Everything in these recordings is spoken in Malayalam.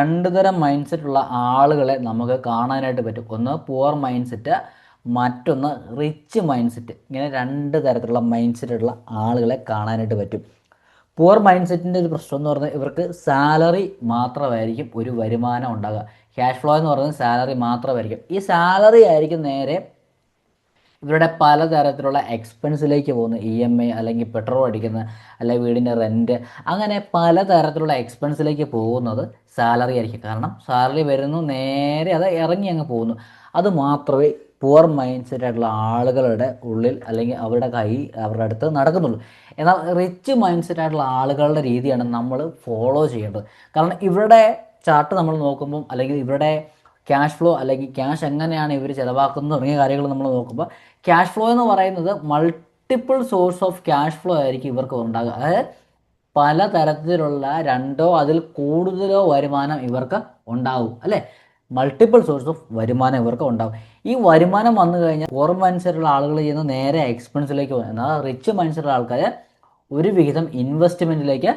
രണ്ട് തരം മൈൻഡ് സെറ്റ് ഉള്ള ആളുകളെ നമുക്ക് കാണാനായിട്ട് പറ്റും. ഒന്ന് പുവർ മൈൻഡ് സെറ്റ് മറ്റൊന്ന് റിച്ച് മൈൻഡ് സെറ്റ് ഇങ്ങനെ രണ്ട് തരത്തിലുള്ള മൈൻഡ് സെറ്റ് ഉള്ള ആളുകളെ കാണാനായിട്ട് പറ്റും. പുവർ മൈൻഡ് സെറ്റിന്റെ ഒരു പ്രശ്നം എന്ന് പറഞ്ഞാൽ ഇവർക്ക് സാലറി മാത്രമായിരിക്കും ഒരു വരുമാനം ഉണ്ടാകുക. ക്യാഷ് ഫ്ലോ എന്ന് പറയുന്നത് സാലറി മാത്രമായിരിക്കും. ഈ സാലറി ആയിരിക്കും നേരെ ഇവരുടെ പലതരത്തിലുള്ള എക്സ്പെൻസിലേക്ക് പോകുന്നു ഇ എം ഐ അല്ലെങ്കിൽ പെട്രോൾ അടിക്കുന്ന അല്ലെങ്കിൽ വീടിന്റെ റെന്റ് അങ്ങനെ പലതരത്തിലുള്ള എക്സ്പെൻസിലേക്ക് പോകുന്നത് സാലറി ആയിരിക്കും. കാരണം സാലറി വരുന്നു നേരെ അത് ഇറങ്ങി അങ്ങ് പോകുന്നു. അത് മാത്രമേ പുവർ മൈൻഡ് സെറ്റ് ആയിട്ടുള്ള ആളുകളുടെ ഉള്ളിൽ അല്ലെങ്കിൽ അവരുടെ കൈ അവരുടെ അടുത്ത് നടക്കുന്നുള്ളൂ. എന്നാൽ റിച്ച് മൈൻഡ് സെറ്റ് ആയിട്ടുള്ള ആളുകളുടെ രീതിയാണ് നമ്മൾ ഫോളോ ചെയ്യേണ്ടത്. കാരണം ഇവരുടെ ചാർട്ട് നമ്മൾ നോക്കുമ്പം അല്ലെങ്കിൽ ഇവരുടെ ക്യാഷ് ഫ്ലോ അല്ലെങ്കിൽ ക്യാഷ് എങ്ങനെയാണ് ഇവർ ചിലവാക്കുന്നത് തുടങ്ങിയ കാര്യങ്ങൾ നമ്മൾ നോക്കുമ്പോൾ ക്യാഷ് ഫ്ലോ എന്ന് പറയുന്നത് multiple source of cash flow ആയിരിക്കും ഇവർക്ക് ഉണ്ടാകുക അതായത് പലതരത്തിലുള്ള രണ്ടോ അതിൽ കൂടുതലോ വരുമാനം ഇവർക്ക് ഉണ്ടാവും അല്ലേ? മൾട്ടിപ്പിൾ സോഴ്സ് ഓഫ് വരുമാനം ഇവർക്ക് ഉണ്ടാവും. ഈ വരുമാനം വന്നു കഴിഞ്ഞാൽ പുറം മനുഷ്യരുള്ള ആളുകൾ ചെയ്യുന്ന നേരെ എക്സ്പെൻസിലേക്ക് പോകും. എന്നാൽ റിച്ച് മനുഷ്യരുള്ള ആൾക്കാർ ഒരു വിഹിതം ഇൻവെസ്റ്റ്മെന്റിലേക്ക്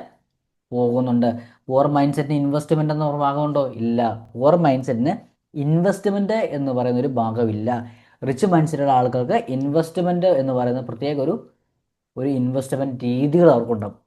പോകുന്നുണ്ട്. പുവർ മൈൻഡ് സെറ്റിന് ഇൻവെസ്റ്റ്മെന്റ് എന്ന ഭാഗമുണ്ടോ? ഇല്ല. പുവർ മൈൻഡ് സെറ്റിന് ഇൻവെസ്റ്റ്മെന്റ് എന്ന് പറയുന്ന ഒരു ഭാഗമില്ല. റിച്ച് മൈൻഡ് സെറ്റുള്ള ആൾക്കാർക്ക് ഇൻവെസ്റ്റ്മെന്റ് എന്ന് പറയുന്ന പ്രത്യേക ഒരു ഒരു ഇൻവെസ്റ്റ്മെന്റ് രീതികൾ അവർക്കുണ്ടാവും.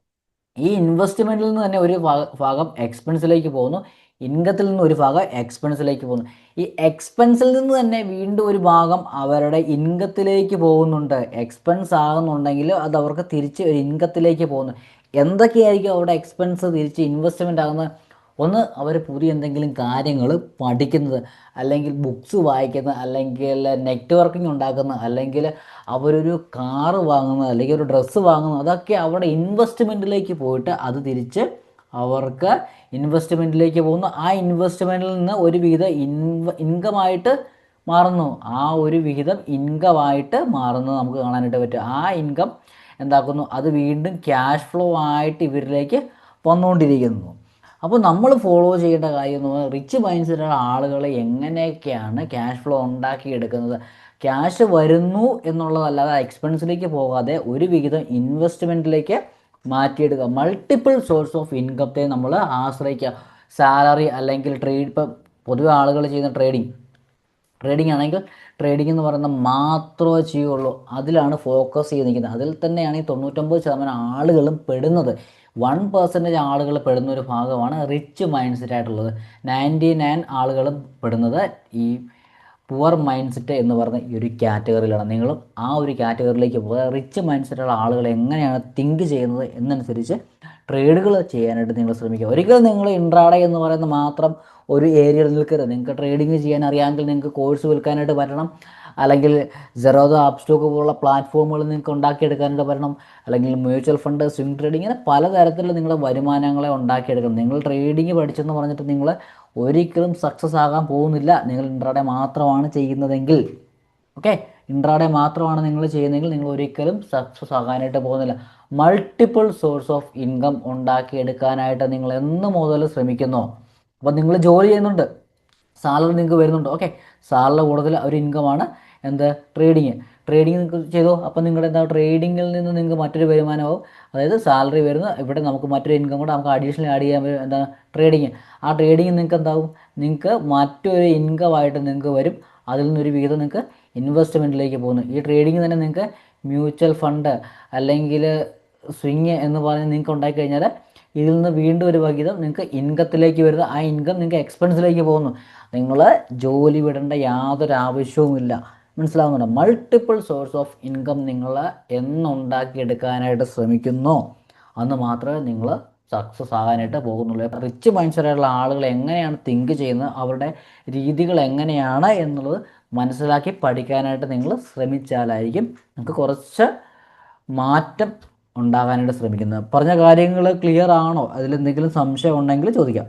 ഈ ഇൻവെസ്റ്റ്മെന്റിൽ നിന്ന് തന്നെ ഒരു ഭാഗം എക്സ്പെൻസിലേക്ക് പോകുന്നു. ഇൻകത്തിൽ നിന്ന് ഒരു ഭാഗം എക്സ്പെൻസിലേക്ക് പോകുന്നു. ഈ എക്സ്പെൻസിൽ നിന്ന് തന്നെ വീണ്ടും ഒരു ഭാഗം അവരുടെ ഇൻകത്തിലേക്ക് പോകുന്നുണ്ട്. എക്സ്പെൻസ് ആകുന്നുണ്ടെങ്കിൽ അത് അവർക്ക് തിരിച്ച് ഒരു ഇൻകത്തിലേക്ക് പോകുന്നു. എന്തൊക്കെയായിരിക്കും അവരുടെ എക്സ്പെൻസ് തിരിച്ച് ഇൻവെസ്റ്റ്മെന്റ് ആകുന്നത്? ഒന്ന് അവർ പുതിയ എന്തെങ്കിലും കാര്യങ്ങൾ പഠിക്കുന്നത് അല്ലെങ്കിൽ ബുക്സ് വായിക്കുന്നത് അല്ലെങ്കിൽ നെറ്റ്വർക്കിംഗ് ഉണ്ടാക്കുന്ന അല്ലെങ്കിൽ അവരൊരു കാറ് വാങ്ങുന്നത് അല്ലെങ്കിൽ ഒരു ഡ്രസ്സ് വാങ്ങുന്നത് അതൊക്കെ അവരുടെ ഇൻവെസ്റ്റ്മെന്റിലേക്ക് പോയിട്ട് അത് തിരിച്ച് അവർക്ക് ഇൻവെസ്റ്റ്മെന്റിലേക്ക് പോകുന്നു. ആ ഇൻവെസ്റ്റ്മെന്റിൽ നിന്ന് ഒരു വിഹിതം ഇൻവ ഇൻകമായിട്ട് മാറുന്നു. ആ ഒരു വിഹിതം ഇൻകമായിട്ട് മാറുന്നു നമുക്ക് കാണാനായിട്ട് പറ്റും. ആ ഇൻകം എന്താക്കുന്നു? അത് വീണ്ടും ക്യാഷ് ഫ്ലോ ആയിട്ട് ഇവരിലേക്ക് വന്നുകൊണ്ടിരിക്കുന്നു. അപ്പോൾ നമ്മൾ ഫോളോ ചെയ്യേണ്ട കാര്യം എന്ന് പറഞ്ഞാൽ റിച്ച് മൈൻഡ് ആളുകൾ എങ്ങനെയൊക്കെയാണ് ക്യാഷ് ഫ്ലോ ഉണ്ടാക്കിയെടുക്കുന്നത് ക്യാഷ് വരുന്നു എന്നുള്ളതല്ലാതെ എക്സ്പെൻസിലേക്ക് പോകാതെ ഒരു വിഹിതം ഇൻവെസ്റ്റ്മെന്റിലേക്ക് മാറ്റിയെടുക്കുക. മൾട്ടിപ്പിൾ സോഴ്സ് ഓഫ് ഇൻകത്തെ നമ്മൾ ആശ്രയിക്കുക. സാലറി അല്ലെങ്കിൽ ട്രേഡ് ഇപ്പം പൊതുവെ ആളുകൾ ചെയ്യുന്ന ട്രേഡിങ് ട്രേഡിംഗ് ആണെങ്കിൽ ട്രേഡിംഗ് എന്ന് പറയുന്നത് മാത്രമേ ചെയ്യുള്ളൂ അതിലാണ് ഫോക്കസ് ചെയ്ത് നിൽക്കുന്നത്. അതിൽ തന്നെയാണ് ഈ തൊണ്ണൂറ്റൊമ്പത് ശതമാനം ആളുകളും പെടുന്നത്. വൺ പെർസെന്റേജ് ആളുകൾ പെടുന്ന ഒരു ഭാഗമാണ് റിച്ച് മൈൻഡ് സെറ്റ് ആയിട്ടുള്ളത്. നയന്റി നയൻ ആളുകളും പെടുന്നത് ഈ പുവർ മൈൻഡ് സെറ്റ് എന്ന് പറഞ്ഞ ഈ ഒരു കാറ്റഗറിയിലാണ് നിങ്ങളും ആ ഒരു കാറ്റഗറിയിലേക്ക് പോകുക റിച്ച് മൈൻഡ് സെറ്റുള്ള ആളുകൾ എങ്ങനെയാണ് തിങ്ക് ചെയ്യുന്നത് എന്നനുസരിച്ച് ട്രേഡുകൾ ചെയ്യാനായിട്ട് നിങ്ങൾ ശ്രമിക്കുക. ഒരിക്കലും നിങ്ങൾ ഇൻട്രാഡേ എന്ന് പറയുന്ന മാത്രം ഒരു ഏരിയയിൽ നിൽക്കരുത്. നിങ്ങൾക്ക് ട്രേഡിങ് ചെയ്യാൻ അറിയാമെങ്കിൽ നിങ്ങൾക്ക് കോഴ്സ് വിൽക്കാനായിട്ട് പറ്റണം. അല്ലെങ്കിൽ ജെറോദ ആപ്പ് സ്റ്റോക്ക് പോലുള്ള പ്ലാറ്റ്ഫോമുകൾ നിങ്ങൾക്ക് ഉണ്ടാക്കിയെടുക്കാനായിട്ട് വരണം അല്ലെങ്കിൽ മ്യൂച്വൽ ഫണ്ട് സ്വിംഗ് ട്രേഡിംഗ് ഇങ്ങനെ പലതരത്തിലുള്ള നിങ്ങളുടെ വരുമാനങ്ങളെ ഉണ്ടാക്കിയെടുക്കണം. നിങ്ങൾ ട്രേഡിംഗ് പഠിച്ചെന്ന് പറഞ്ഞിട്ട് നിങ്ങൾ ഒരിക്കലും സക്സസ് ആകാൻ പോകുന്നില്ല. നിങ്ങൾ ഇൻട്രാഡേ മാത്രമാണ് ചെയ്യുന്നതെങ്കിൽ. ഓക്കെ ഇൻട്രാഡേ മാത്രമാണ് നിങ്ങൾ ചെയ്യുന്നതെങ്കിൽ നിങ്ങൾ ഒരിക്കലും സക്സസ് ആകാനായിട്ട് പോകുന്നില്ല. മൾട്ടിപ്പിൾ സോഴ്സ് ഓഫ് ഇൻകം ഉണ്ടാക്കിയെടുക്കാനായിട്ട് നിങ്ങൾ എന്ന് മുതൽ ശ്രമിക്കുന്നോ. അപ്പോൾ നിങ്ങൾ ജോലി ചെയ്യുന്നുണ്ട്. സാലറി നിങ്ങൾക്ക് വരുന്നുണ്ട്. ഓക്കെ സാലറി കൂടുതൽ ഒരു ഇൻകമാണ് എന്ത്? ട്രേഡിങ് ട്രേഡിങ് നിങ്ങൾക്ക് ചെയ്തോ? അപ്പോൾ നിങ്ങളുടെ എന്താ? ട്രേഡിങ്ങിൽ നിന്ന് നിങ്ങൾക്ക് മറ്റൊരു വരുമാനമാവും. അതായത് സാലറി വരുന്നു. ഇവിടെ നമുക്ക് മറ്റൊരു ഇൻകം കൂടെ നമുക്ക് അഡീഷണൽ ആഡ് ചെയ്യാൻ വരും എന്താ ട്രേഡിങ് ആ ട്രേഡിങ് നിങ്ങൾക്ക് എന്താവും? നിങ്ങൾക്ക് മറ്റൊരു ഇൻകം ആയിട്ട് നിങ്ങൾക്ക് വരും. അതിൽ നിന്നൊരു വിഹിതം നിങ്ങൾക്ക് ഇൻവെസ്റ്റ്മെന്റിലേക്ക് പോകുന്നു. ഈ ട്രേഡിങ് തന്നെ നിങ്ങൾക്ക് മ്യൂച്വൽ ഫണ്ട് അല്ലെങ്കിൽ സ്വിങ് എന്ന് പറഞ്ഞ് നിങ്ങൾക്ക് ഉണ്ടാക്കി കഴിഞ്ഞാൽ ഇതിൽ നിന്ന് വീണ്ടും ഒരു വകിതം നിങ്ങൾക്ക് ഇൻകത്തിലേക്ക് വരുന്ന. ആ ഇൻകം നിങ്ങൾക്ക് എക്സ്പെൻസിലേക്ക് പോകുന്നു. നിങ്ങൾ ജോലി വിടേണ്ട യാതൊരു ആവശ്യവുമില്ല മനസ്സിലാവുന്നുണ്ട്? മൾട്ടിപ്പിൾ സോഴ്സ് ഓഫ് ഇൻകം നിങ്ങൾ എന്നുണ്ടാക്കിയെടുക്കാനായിട്ട് ശ്രമിക്കുന്നു. അന്ന് മാത്രമേ നിങ്ങൾ സക്സസ് ആകാനായിട്ട് പോകുന്നുള്ളൂ. റിച്ച് മൈൻഡ്സെറ്റായിട്ടുള്ള ആളുകൾ എങ്ങനെയാണ് തിങ്ക് ചെയ്യുന്നത്? അവരുടെ രീതികൾ എങ്ങനെയാണ് എന്നുള്ളത് മനസ്സിലാക്കി പഠിക്കാനായിട്ട് നിങ്ങൾ ശ്രമിച്ചാലായിരിക്കും. നിങ്ങൾക്ക് കുറച്ച് മാറ്റം ഉണ്ടാകാനായിട്ട് ശ്രമിക്കുന്നത്. പറഞ്ഞ കാര്യങ്ങൾ ക്ലിയർ ആണോ? അതിൽ എന്തെങ്കിലും സംശയം ഉണ്ടെങ്കിൽ ചോദിക്കാം.